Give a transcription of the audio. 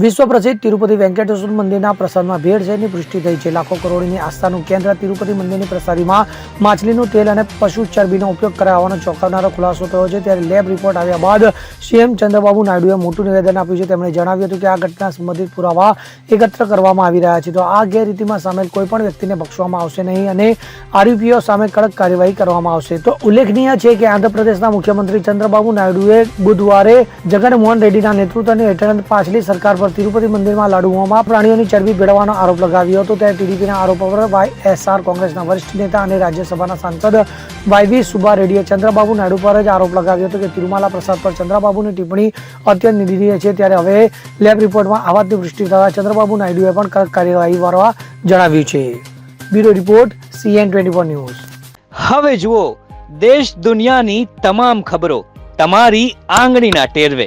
વિશ્વ પ્રસિદ્ધ તિરુપતિ વેંકટેશ્વર મંદિરના પ્રસાદમાં ભેળસેળની પુષ્ટિ થઈ છે. લાખો કરોડની આસ્થાનું કેન્દ્ર તિરુપતિ મંદિરની પ્રસાદીમાં માછલીનું તેલ અને પશુ ચરબીનો ઉપયોગ કરાવવાનો ચોંકાવનારો ખુલાસો થયો છે. ત્યારે લેબ રિપોર્ટ આવ્યા બાદ સીએમ ચંદ્રબાબુ નાયડુએ મોટું નિવેદન આપ્યું છે. તેમણે જણાવ્યું હતું કે આ ઘટના સંબંધિત પુરાવા એકત્ર કરવામાં આવી રહ્યા છે. તો આ ગેરરીતિમાં સામેલ કોઈ પણ વ્યક્તિને બક્ષવામાં આવશે નહીં અને આરોપીઓ સામે કડક કાર્યવાહી કરવામાં આવશે. તો ઉલ્લેખનીય છે કે આંધ્રપ્રદેશના મુખ્યમંત્રી ચંદ્રબાબુ નાયડુએ બુધવારે જગનમોહન રેડ્ડીના નેતૃત્વની હેઠળ પાછલી સરકાર પર તિરુપતિ મંદિરમાં લાડુઓમાં પ્રાણીઓની ચરબી ભેળવવાનો આરોપ લગાવ્યો હતો. ત્યારે ટીડીપીના આરોપ પર વાયએસઆર કોંગ્રેસના વરિષ્ઠ નેતા અને રાજ્યસભાના સાંસદ વાયવી સુબા રેડ્ડીએ ચંદ્રબાબુ નાયડુ પર જ આરોપ લગાવ્યો હતો કે તિરુમાલા પ્રસાદ પર ચંદ્રબાબુની ટિપ્પણી અત્યંત નિંદનીય છે. ત્યારે હવે લેબ રિપોર્ટમાં આ વાતની પુષ્ટિ થતા ચંદ્રબાબુ નાયડુએ પણ કડક કાર્યવાહી કરવા જણાવ્યું છે. Bureau report, CN twenty four news. હવે જુઓ, દેશ દુનિયાની તમામ ખબરો તમારી આંગળીના ટેરવે.